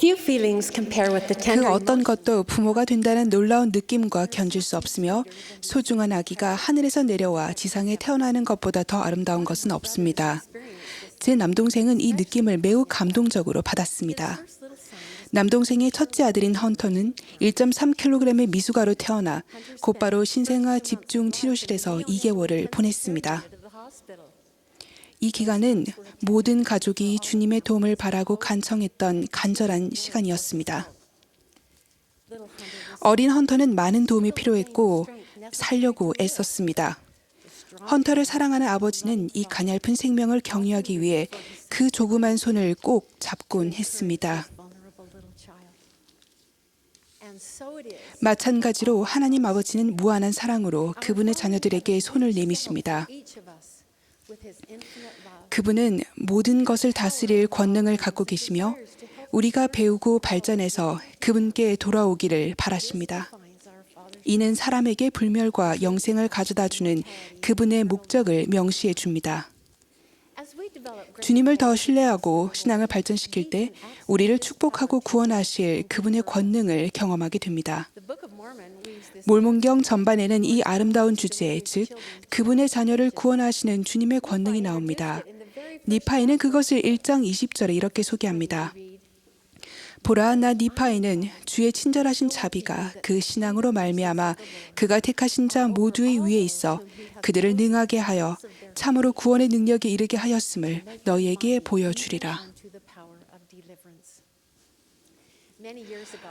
그 어떤 것도 부모가 된다는 놀라운 느낌과 견줄 수 없으며 소중한 아기가 하늘에서 내려와 지상에 태어나는 것보다 더 아름다운 것은 없습니다. 제 남동생은 이 느낌을 매우 감동적으로 받았습니다. 남동생의 첫째 아들인 헌터는 1.3kg의 미숙아로 태어나 곧바로 신생아 집중 치료실에서 2개월을 보냈습니다. 이 기간은 모든 가족이 주님의 도움을 바라고 간청했던 간절한 시간이었습니다. 어린 헌터는 많은 도움이 필요했고 살려고 애썼습니다. 헌터를 사랑하는 아버지는 이 가냘픈 생명을 격려하기 위해 그 조그만 손을 꼭 잡곤 했습니다. 마찬가지로 하나님 아버지는 무한한 사랑으로 그분의 자녀들에게 손을 내미십니다. 그분은 모든 것을 다스릴 권능을 갖고 계시며 우리가 배우고 발전해서 그분께 돌아오기를 바라십니다. 이는 사람에게 불멸과 영생을 가져다 주는 그분의 목적을 명시해 줍니다. 주님을 더 신뢰하고 신앙을 발전시킬 때 우리를 축복하고 구원하실 그분의 권능을 경험하게 됩니다. 몰몬경 전반에는 이 아름다운 주제, 즉 그분의 자녀를 구원하시는 주님의 권능이 나옵니다. 니파이는 그것을 1장 20절에 이렇게 소개합니다. 보라 나 니파이는 주의 친절하신 자비가 그 신앙으로 말미암아 그가 택하신 자 모두의 위에 있어 그들을 능하게 하여 참으로 구원의 능력에 이르게 하였음을 너희에게 보여주리라.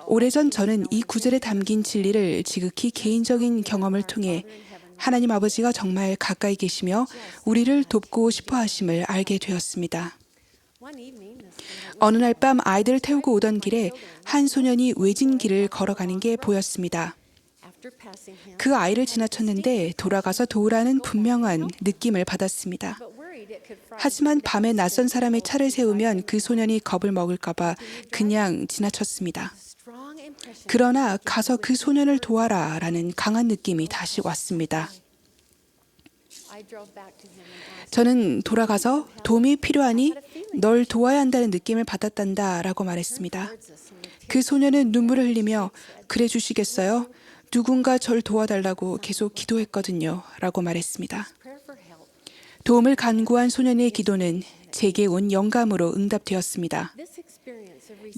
오래전 저는 이 구절에 담긴 진리를 지극히 개인적인 경험을 통해 하나님 아버지가 정말 가까이 계시며 우리를 돕고 싶어 하심을 알게 되었습니다. 어느 날 밤 아이들을 태우고 오던 길에 한 소년이 외진 길을 걸어가는 게 보였습니다. 그 아이를 지나쳤는데 돌아가서 도우라는 분명한 느낌을 받았습니다. 하지만 밤에 낯선 사람의 차를 세우면 그 소년이 겁을 먹을까봐 그냥 지나쳤습니다. 그러나 가서 그 소년을 도와라 라는 강한 느낌이 다시 왔습니다. 저는 돌아가서 도움이 필요하니 널 도와야 한다는 느낌을 받았단다 라고 말했습니다. 그 소년은 눈물을 흘리며 그래 주시겠어요? 누군가 절 도와달라고 계속 기도했거든요. 라고 말했습니다. 도움을 간구한 소년의 기도는 제게 온 영감으로 응답되었습니다.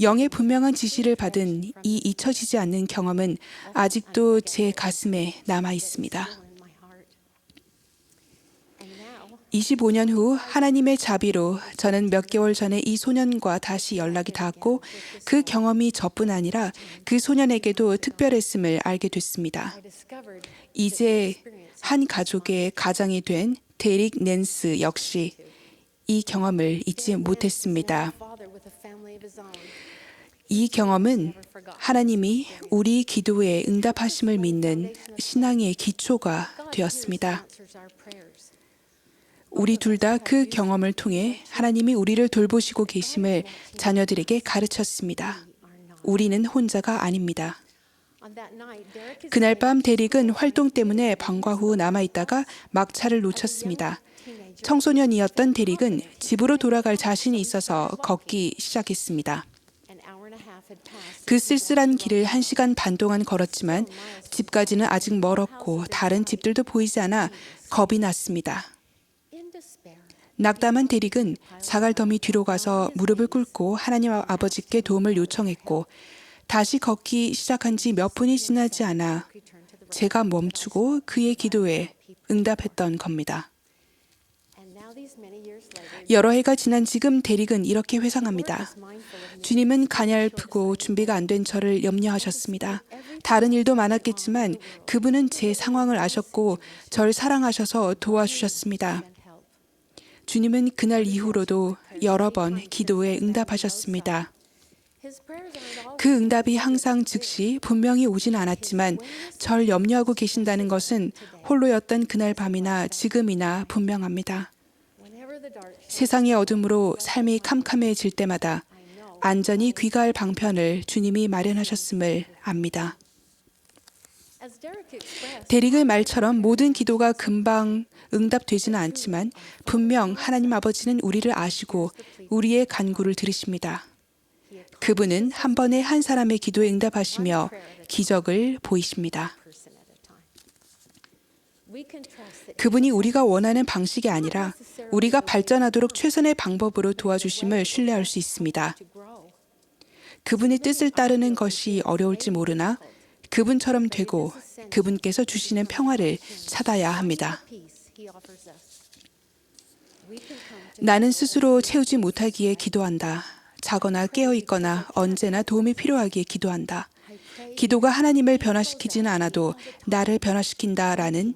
영의 분명한 지시를 받은 이 잊혀지지 않는 경험은 아직도 제 가슴에 남아 있습니다. 25년 후 하나님의 자비로 저는 몇 개월 전에 이 소년과 다시 연락이 닿았고 그 경험이 저뿐 아니라 그 소년에게도 특별했음을 알게 됐습니다. 이제 한 가족의 가장이 된 데릭 낸스 역시 이 경험을 잊지 못했습니다. 이 경험은 하나님이 우리 기도에 응답하심을 믿는 신앙의 기초가 되었습니다. 우리 둘 다 그 경험을 통해 하나님이 우리를 돌보시고 계심을 자녀들에게 가르쳤습니다. 우리는 혼자가 아닙니다. 그날 밤 데릭은 활동 때문에 방과 후 남아있다가 막차를 놓쳤습니다. 청소년이었던 데릭은 집으로 돌아갈 자신이 있어서 걷기 시작했습니다. 그 쓸쓸한 길을 한 시간 반 동안 걸었지만 집까지는 아직 멀었고 다른 집들도 보이지 않아 겁이 났습니다. 낙담한 데릭은 자갈더미 뒤로 가서 무릎을 꿇고 하나님 아버지께 도움을 요청했고 다시 걷기 시작한 지 몇 분이 지나지 않아 제가 멈추고 그의 기도에 응답했던 겁니다. 여러 해가 지난 지금 데릭은 이렇게 회상합니다. 주님은 가냘프고 준비가 안 된 저를 염려하셨습니다. 다른 일도 많았겠지만 그분은 제 상황을 아셨고 절 사랑하셔서 도와주셨습니다. 주님은 그날 이후로도 여러 번 기도에 응답하셨습니다. 그 응답이 항상 즉시 분명히 오진 않았지만 절 염려하고 계신다는 것은 홀로였던 그날 밤이나 지금이나 분명합니다. 세상의 어둠으로 삶이 캄캄해질 때마다 안전히 귀가할 방편을 주님이 마련하셨음을 압니다. 데릭의 말처럼 모든 기도가 금방 응답되지는 않지만 분명 하나님 아버지는 우리를 아시고 우리의 간구를 들으십니다. 그분은 한 번에 한 사람의 기도에 응답하시며 기적을 보이십니다. 그분이 우리가 원하는 방식이 아니라 우리가 발전하도록 최선의 방법으로 도와주심을 신뢰할 수 있습니다. 그분의 뜻을 따르는 것이 어려울지 모르나 그분처럼 되고 그분께서 주시는 평화를 찾아야 합니다. 나는 스스로 채우지 못하기에 기도한다. 자거나 깨어 있거나 언제나 도움이 필요하기에 기도한다. 기도가 하나님을 변화시키지는 않아도 나를 변화시킨다라는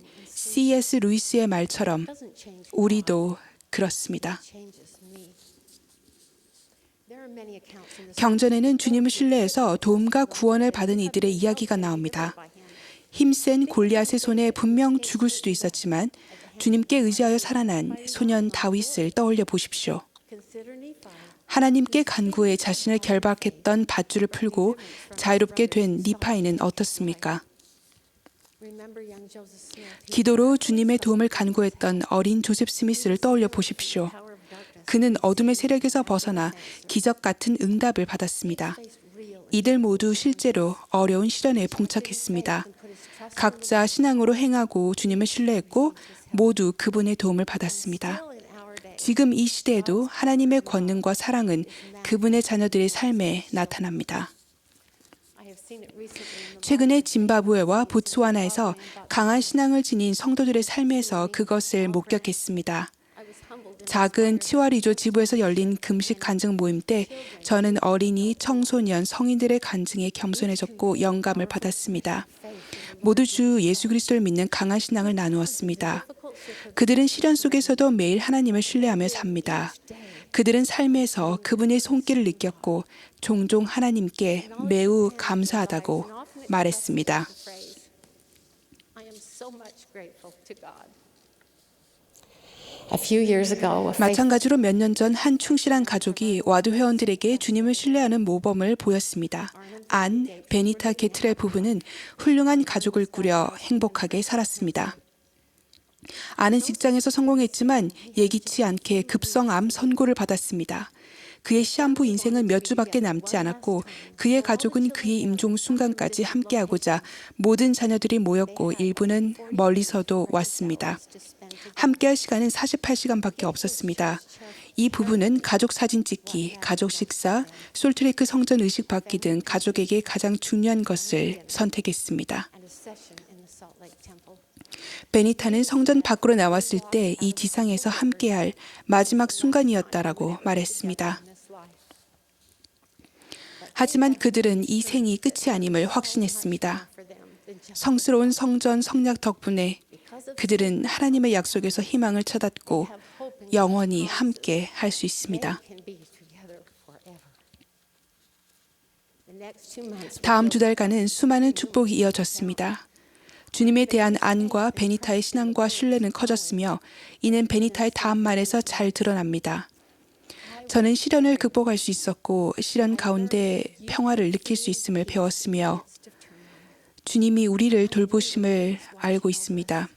C.S. 루이스의 말처럼 우리도 그렇습니다. 경전에는 주님을 신뢰해서 도움과 구원을 받은 이들의 이야기가 나옵니다. 힘센 골리앗의 손에 분명 죽을 수도 있었지만 주님께 의지하여 살아난 소년 다윗을 떠올려 보십시오. 하나님께 간구해 자신을 결박했던 밧줄을 풀고 자유롭게 된 니파이는 어떻습니까? 기도로 주님의 도움을 간구했던 어린 조셉 스미스를 떠올려 보십시오. 그는 어둠의 세력에서 벗어나 기적 같은 응답을 받았습니다. 이들 모두 실제로 어려운 시련에 봉착했습니다. 각자 신앙으로 행하고 주님을 신뢰했고 모두 그분의 도움을 받았습니다. 지금 이 시대에도 하나님의 권능과 사랑은 그분의 자녀들의 삶에 나타납니다. 최근에 짐바브웨와 보츠와나에서 강한 신앙을 지닌 성도들의 삶에서 그것을 목격했습니다. 작은 치와리조 지부에서 열린 금식 간증 모임 때 저는 어린이, 청소년, 성인들의 간증에 겸손해졌고 영감을 받았습니다. 모두 주 예수 그리스도를 믿는 강한 신앙을 나누었습니다. 그들은 시련 속에서도 매일 하나님을 신뢰하며 삽니다. 그들은 삶에서 그분의 손길을 느꼈고 종종 하나님께 매우 감사하다고 말했습니다. 마찬가지로 몇 년 전 한 충실한 가족이 와드 회원들에게 주님을 신뢰하는 모범을 보였습니다. 안, 베니타 게트레 부부는 훌륭한 가족을 꾸려 행복하게 살았습니다. 아는 직장에서 성공했지만 예기치 않게 급성암 선고를 받았습니다. 그의 시한부 인생은 몇 주밖에 남지 않았고 그의 가족은 그의 임종 순간까지 함께하고자 모든 자녀들이 모였고 일부는 멀리서도 왔습니다. 함께할 시간은 48시간밖에 없었습니다. 이 부부는 가족 사진 찍기, 가족 식사, 솔트레이크 성전 의식 받기 등 가족에게 가장 중요한 것을 선택했습니다. 베니타는 성전 밖으로 나왔을 때 이 지상에서 함께할 마지막 순간이었다라고 말했습니다. 하지만 그들은 이 생이 끝이 아님을 확신했습니다. 성스러운 성전 성약 덕분에 그들은 하나님의 약속에서 희망을 찾았고 영원히 함께 할 수 있습니다. 다음 두 달간은 수많은 축복이 이어졌습니다. 주님에 대한 안과 베니타의 신앙과 신뢰는 커졌으며 이는 베니타의 다음 말에서 잘 드러납니다. 저는 시련을 극복할 수 있었고 시련 가운데 평화를 느낄 수 있음을 배웠으며 주님이 우리를 돌보심을 알고 있습니다.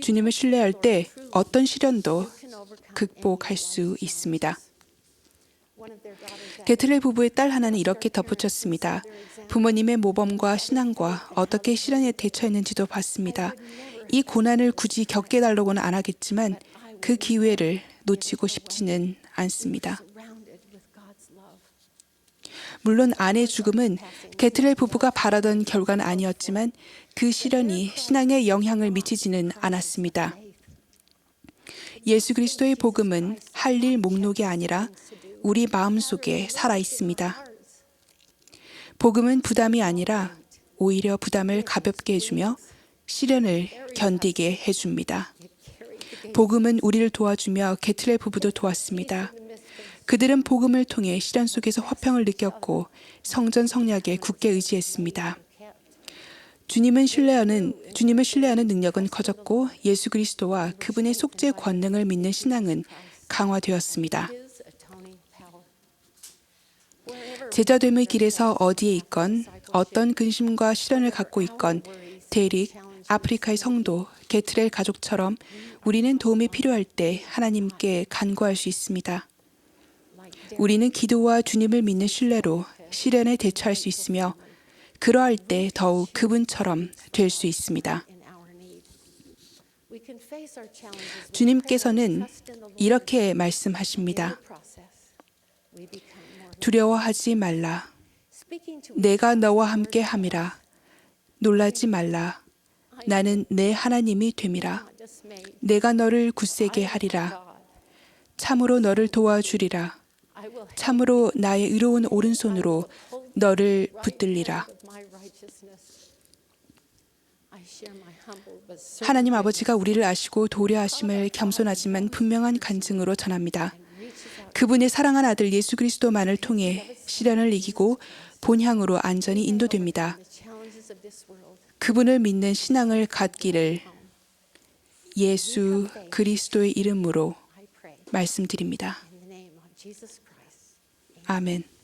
주님을 신뢰할 때 어떤 시련도. 극복할 수 있습니다. 게틀레 부부의 딸 하나는 이렇게 덧붙였습니다. 부모님의 모범과 신앙과 어떻게 시련에 대처했는지도 봤습니다. 이 고난을 굳이 겪게 달라고는 안 하겠지만 그 기회를 놓치고 싶지는 않습니다. 물론 아내의 죽음은 게틀레 부부가 바라던 결과는 아니었지만 그 시련이 신앙에 영향을 미치지는 않았습니다. 예수 그리스도의 복음은 할 일 목록이 아니라 우리 마음 속에 살아 있습니다. 복음은 부담이 아니라 오히려 부담을 가볍게 해주며 시련을 견디게 해줍니다. 복음은 우리를 도와주며 게틀레 부부도 도왔습니다. 그들은 복음을 통해 시련 속에서 화평을 느꼈고 성전 성약에 굳게 의지했습니다. 주님은 신뢰하는 주님을 신뢰하는 능력은 커졌고 예수 그리스도와 그분의 속죄 권능을 믿는 신앙은 강화되었습니다. 제자됨의 길에서 어디에 있건 어떤 근심과 시련을 갖고 있건 대릭, 아프리카의 성도, 게트렐 가족처럼 우리는 도움이 필요할 때 하나님께 간구할 수 있습니다. 우리는 기도와 주님을 믿는 신뢰로 시련에 대처할 수 있으며 그러할 때 더욱 그분처럼 될 수 있습니다. 주님께서는 이렇게 말씀하십니다. 두려워하지 말라. 내가 너와 함께 함이라. 놀라지 말라. 나는 내 하나님이 됨이라. 내가 너를 굳세게 하리라. 참으로 너를 도와주리라. 참으로 나의 의로운 오른손으로 너를 붙들리라. 하나님 아버지가 우리를 아시고 도려하심을 겸손하지만 분명한 간증으로 전합니다. 그분의 사랑한 아들 예수 그리스도만을 통해 시련을 이기고 본향으로 안전히 인도됩니다. 그분을 믿는 신앙을 갖기를 예수 그리스도의 이름으로 말씀드립니다. 아멘.